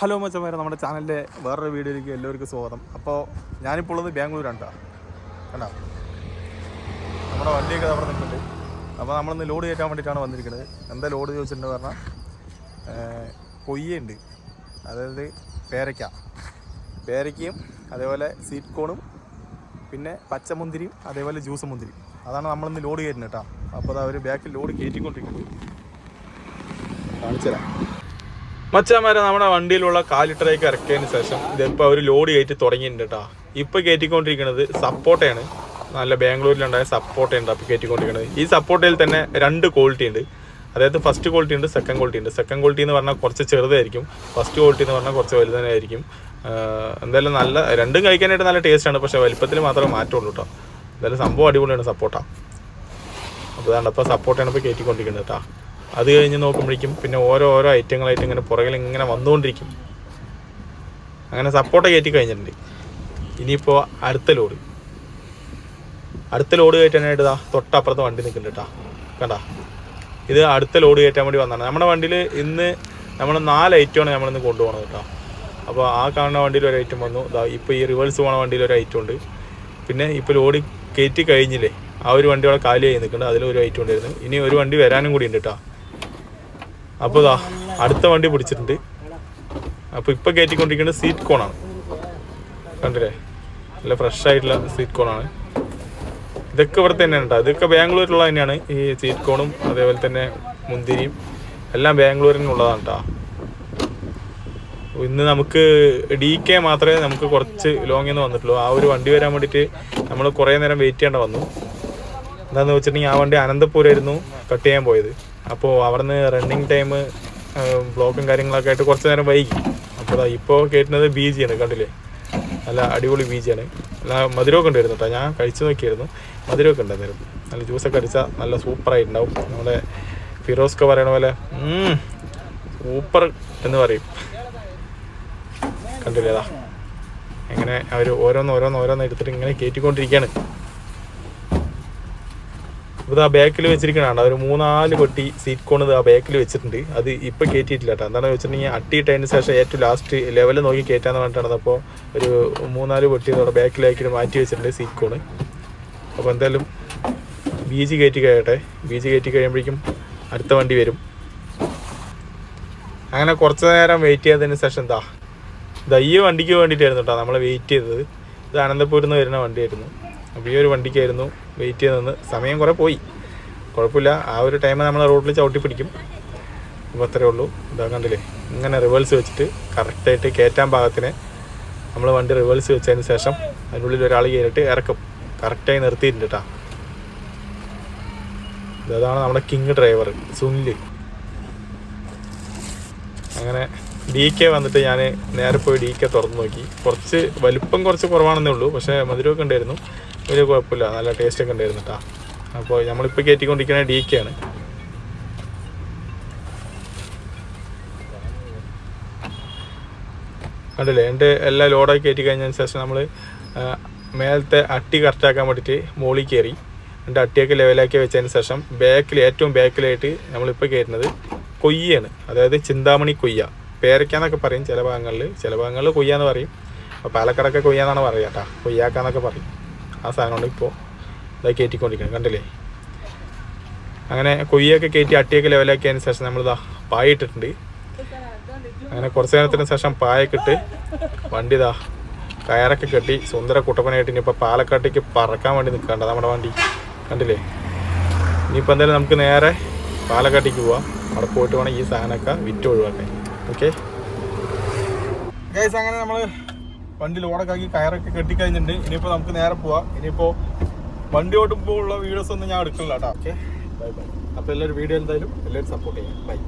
Hello മച്ചന്മാരെ നമ്മുടെ ചാനലിന്റെ വേറൊരു വീഡിയോയിലേക്ക് എല്ലാവർക്കും സ്വാഗതം. അപ്പോൾ ഞാനിപ്പോൾ ഉള്ളത് ബാംഗ്ലൂരാണ് കണ്ടോ? നമ്മുടെ വണ്ടിയൊക്കെ അവിടെ നിൽക്കുന്നുണ്ട് അപ്പോൾ നമ്മളിന്ന് ലോഡ് കയറ്റാൻ വേണ്ടിയിട്ടാണ് വന്നിരിക്കുന്നത്. എന്താ ലോഡ് ചോദിച്ചിട്ടുണ്ട് പറഞ്ഞാൽ കൊയ്യുണ്ട്. അതായത് പേരയ്ക്ക. പേരയ്ക്കയും അതേപോലെ സ്വീറ്റ് കോണും പിന്നെ പച്ചമുന്തിരിയും അതേപോലെ ജ്യൂസ് മുന്തിരിയും അതാണ് നമ്മളിന്ന് ലോഡ് കയറ്റുന്നത് കേട്ടോ. അപ്പോൾ അത് അവർ ബാക്കിൽ ലോഡ് കയറ്റിക്കൊണ്ടിരിക്കുന്നത് കാണിച്ചു തരാം മച്ചാമാരെ നമ്മുടെ വണ്ടിയിലുള്ള കാലിട്ടറേക്ക് ഇറക്കിയതിന് ശേഷം ഇതിപ്പോൾ അവർ ലോഡ് കയറ്റി തുടങ്ങിയിട്ടുണ്ട് കേട്ടോ ഇപ്പോൾ കയറ്റിക്കൊണ്ടിരിക്കുന്നത് സപ്പോർട്ടയാണ്. നല്ല ബാംഗ്ലൂരിലുണ്ടായ സപ്പോർട്ടയുണ്ട് അപ്പോൾ കയറ്റിക്കൊണ്ടിരിക്കുന്നത്. ഈ സപ്പോർട്ടയിൽ തന്നെ രണ്ട് ക്വാളിറ്റി ഉണ്ട്. അതായത് ഫസ്റ്റ് ക്വാളിറ്റി ഉണ്ട് സെക്കൻഡ് ക്വാളിറ്റി ഉണ്ട്. സെക്കൻഡ് ക്വാളിറ്റി എന്ന് പറഞ്ഞാൽ കുറച്ച് ചെറുതായിരിക്കും. ഫസ്റ്റ് ക്വാളിറ്റി എന്ന് പറഞ്ഞാൽ കുറച്ച് വലുതായിരിക്കും എന്തായാലും നല്ല രണ്ടും കഴിക്കാനായിട്ട് നല്ല ടേസ്റ്റാണ് പക്ഷേ വലിപ്പത്തിൽ മാത്രമേ മാറ്റമുള്ളൂ കേട്ടോ എന്തായാലും സംഭവം അടിപൊളിയാണ് സപ്പോർട്ടാണ് അപ്പോൾ അതാണ് അപ്പോൾ സപ്പോർട്ടാണ് ഇപ്പോൾ കയറ്റിക്കൊണ്ടിരിക്കുന്നത് കേട്ടോ അത് കഴിഞ്ഞ് നോക്കുമ്പോഴേക്കും പിന്നെ ഓരോ ഓരോ ഐറ്റങ്ങളായിട്ട് ഇങ്ങനെ പുറകിൽ ഇങ്ങനെ വന്നുകൊണ്ടിരിക്കും. അങ്ങനെ സപ്പോർട്ട് കയറ്റി കഴിഞ്ഞിട്ടുണ്ട്. ഇനിയിപ്പോൾ അടുത്ത ലോഡ് അടുത്ത ലോഡ് കയറ്റാനായിട്ട് ഇതാ തൊട്ടപ്പുറത്ത് വണ്ടി നിൽക്കുന്നുണ്ട് കേട്ടോ കണ്ടാ? ഇത് അടുത്ത ലോഡ് കയറ്റാൻ വേണ്ടി വന്നതാണ്. നമ്മുടെ വണ്ടിയിൽ ഇന്ന് നമ്മൾ നാല് ഐറ്റമാണ് നമ്മളിന്ന് കൊണ്ടുപോകണത് കേട്ടോ അപ്പോൾ ആ കാണുന്ന വണ്ടിയിൽ ഒരു ഐറ്റം വന്നു. ഇതാ ഇപ്പോൾ ഈ റിവേഴ്സ് പോണ വണ്ടിയിൽ ഒരു ഐറ്റം ഉണ്ട്. പിന്നെ ഇപ്പോൾ ലോഡ് കയറ്റി കഴിഞ്ഞില്ലേ? ആ ഒരു വണ്ടി അവിടെ കാലിയായി നിൽക്കുന്നുണ്ട്. അതിലൊരു ഐറ്റം ഉണ്ടായിരുന്നു. ഇനി ഒരു വണ്ടി വരാനും കൂടി ഉണ്ട് കേട്ടോ അപ്പോൾ ഇതാ അടുത്ത വണ്ടി പിടിച്ചിട്ടുണ്ട്. അപ്പോൾ ഇപ്പോൾ കയറ്റിക്കൊണ്ടിരിക്കുന്നത് സീറ്റ് കോണാണ് കണ്ടില്ലേ? നല്ല ഫ്രഷ് ആയിട്ടുള്ള സീറ്റ് കോണാണ് ഇതൊക്കെ ഇവിടെ തന്നെയാണ് കേട്ടോ ഇതൊക്കെ ബാംഗ്ലൂരിലുള്ള തന്നെയാണ്. ഈ സീറ്റ് കോണും അതേപോലെ തന്നെ മുന്തിരിയും എല്ലാം ബാംഗ്ലൂരിനുള്ളതാണ് കേട്ടോ ഇന്ന് നമുക്ക് ഡി കെ മാത്രമേ നമുക്ക് കുറച്ച് ലോങ്ങിൽ നിന്ന് വന്നിട്ടുള്ളൂ. ആ ഒരു വണ്ടി വരാൻ വേണ്ടിയിട്ട് നമ്മൾ കുറേ നേരം വെയിറ്റ് ചെയ്യേണ്ട വന്നു. എന്താണെന്ന് വെച്ചിട്ടുണ്ടെങ്കിൽ ആ വണ്ടി അനന്തപൂരായിരുന്നു കട്ട് ചെയ്യാൻ പോയത്. അപ്പോൾ അവിടുന്ന് റണ്ണിങ് ടൈം ബ്ലോക്കും കാര്യങ്ങളൊക്കെ ആയിട്ട് കുറച്ച് നേരം വൈകി. അപ്പോൾ ഇപ്പോൾ കേട്ടുന്നത് ബി ആണ് കണ്ടില്ലേ? നല്ല അടിപൊളി ബി നല്ല മധുരമൊക്കെ ഉണ്ടായിരുന്നു കേട്ടോ. ഞാൻ കഴിച്ചു നോക്കിയായിരുന്നു. മധുരമൊക്കെ ഉണ്ടായിരുന്നു നല്ല ജ്യൂസൊക്കെ അടിച്ചാൽ നല്ല സൂപ്പറായിട്ടുണ്ടാവും നമ്മുടെ ഫിറോസ്ക്ക് പറയണ പോലെ സൂപ്പർ എന്ന് പറയും. കണ്ടില്ലേ അതാ എങ്ങനെ അവർ ഓരോന്ന് ഓരോന്ന് ഓരോന്ന് എടുത്തിട്ട് ഇങ്ങനെ കയറ്റിക്കൊണ്ടിരിക്കുകയാണ് ഇത് ആ ബാക്കിൽ വെച്ചിരിക്കണാണ് ഒരു മൂന്നാൽ കൊട്ടി സീറ്റ് കോൺ ആ ബാക്കിൽ വെച്ചിട്ടുണ്ട്. അത് ഇപ്പം കയറ്റിയിട്ടില്ല കേട്ടോ. എന്താണെന്ന് വെച്ചിട്ടുണ്ടെങ്കിൽ അട്ടിയിട്ടതിന് ശേഷം ഏറ്റവും ലാസ്റ്റ് ലെവൽ നോക്കി കയറ്റാന്ന് പറഞ്ഞിട്ടാണ്. അപ്പോൾ ഒരു മൂന്നാൽ കൊട്ടി അവിടെ ബാക്കിലാക്കിയിട്ട് മാറ്റി വെച്ചിട്ടുണ്ട് സീറ്റ് കോൺ അപ്പോൾ എന്തായാലും ബി ജി കയറ്റി കഴിയട്ടെ. ബി ജി കയറ്റി കഴിയുമ്പോഴേക്കും അടുത്ത വണ്ടി വരും. അങ്ങനെ കുറച്ച് നേരം വെയിറ്റ് ചെയ്തതിന് ശേഷം എന്താ ഇതാ ഈ വണ്ടിക്ക് വേണ്ടിയിട്ടായിരുന്നു കേട്ടോ നമ്മൾ വെയിറ്റ് ചെയ്തത്. ഇത് അനന്തപൂരിൽ നിന്ന് വരുന്ന വണ്ടിയായിരുന്നു. അപ്പോൾ ഈ ഒരു വണ്ടിക്കായിരുന്നു വെയിറ്റ് ചെയ്ത് നിന്ന് സമയം കുറേ പോയി. കുഴപ്പമില്ല. ആ ഒരു ടൈം നമ്മൾ റോഡിൽ ചവിട്ടി പിടിക്കും. അപ്പോൾ അത്രേ ഉള്ളൂ. ഇതാ കണ്ടില്ലേ? ഇങ്ങനെ റിവേഴ്സ് വെച്ചിട്ട് കറക്റ്റായിട്ട് കയറ്റാൻ പാകത്തിന് നമ്മൾ വണ്ടി റിവേഴ്സ് വെച്ചതിന് ശേഷം അതിനുള്ളിൽ ഒരാൾ കയറിയിട്ട് ഇറക്കും. കറക്റ്റായി നിർത്തിയിട്ടുണ്ട് കേട്ടോ ഇതാണ് നമ്മുടെ കിങ് ഡ്രൈവർ സുനിൽ അങ്ങനെ ഡി കെ വന്നിട്ട് ഞാൻ നേരെ പോയി ഡി കെ തുറന്നു നോക്കി. കുറച്ച് വലുപ്പം കുറച്ച് കുറവാണെന്നേ ഉള്ളൂ. പക്ഷേ മധുരമൊക്കെ ഉണ്ടായിരുന്നു. വലിയ കുഴപ്പമില്ല. നല്ല ടേസ്റ്റ് ഒക്കെ ഉണ്ടായിരുന്നു കേട്ടോ അപ്പോൾ നമ്മളിപ്പോൾ കയറ്റിക്കൊണ്ടിരിക്കുന്ന ഡി കെ ആണ്. കണ്ടില്ലേ? എന്റെ എല്ലാ ലോഡൊക്കെ കയറ്റി കഴിഞ്ഞതിന് ശേഷം നമ്മൾ മേലത്തെ അട്ടി കറക്റ്റാക്കാൻ വേണ്ടിയിട്ട് മോളിൽ കയറി എന്റെ അട്ടിയൊക്കെ ലെവലാക്കി വെച്ചതിന് ശേഷം ബാക്കിൽ ഏറ്റവും ബാക്കിലായിട്ട് നമ്മളിപ്പോൾ കയറ്റുന്നത് കൊയ്യാണ്. അതായത് ചിന്താമണി കൊയ്യ. പേരയ്ക്കാന്നൊക്കെ പറയും ചില ഭാഗങ്ങളിൽ ചില ഭാഗങ്ങളിൽ കൊയ്യാന്ന് പറയും. അപ്പോൾ പാലക്കാടൊക്കെ കൊയ്യാന്നാണ് പറയുക കേട്ടോ കൊയ്യാക്കാന്നൊക്കെ പറയും. ആ സാധനമാണ് ഇപ്പോൾ ഇതായി കയറ്റിക്കൊണ്ടിരിക്കുന്നത് കണ്ടില്ലേ? അങ്ങനെ കൊയ്യൊക്കെ കയറ്റി അട്ടിയൊക്കെ ലെവലാക്കിയതിന് ശേഷം നമ്മളിതാ പായ ഇട്ടിട്ടുണ്ട്. അങ്ങനെ കുറച്ച് നേരത്തിന് ശേഷം പായൊക്കെ ഇട്ട് വണ്ടി ഇതാ കയറൊക്കെ കെട്ടി സുന്ദര കുട്ടപ്പനായിട്ട് ഇനിയിപ്പോൾ പാലക്കാട്ടേക്ക് പറക്കാൻ വേണ്ടി നിൽക്കണ്ട നമ്മുടെ വണ്ടി. കണ്ടില്ലേ? ഇനിയിപ്പോൾ എന്തായാലും നമുക്ക് നേരെ പാലക്കാട്ടേക്ക് പോവാം. അവിടെ പോയിട്ട് വേണം ഈ സാധനമൊക്കെ വിറ്റ് ഒഴിവാക്കാൻ. ഓക്കെ അങ്ങനെ നമ്മൾ വണ്ടി ലോഡൊക്കെ കയറൊക്കെ കെട്ടിക്കഴിഞ്ഞിട്ടുണ്ട്. ഇനിയിപ്പോൾ നമുക്ക് നേരെ പോവാം. ഇനിയിപ്പോൾ വണ്ടി ഓട്ടുമ്പോൾ ഉള്ള വീഡിയോസ് ഒന്നും ഞാൻ എടുക്കില്ല കേട്ടോ. ഓക്കെ ബൈ ബൈ അപ്പോൾ എല്ലാവരും വീഡിയോ എന്തായാലും എല്ലാവരും സപ്പോർട്ട് ചെയ്യാം. ബൈ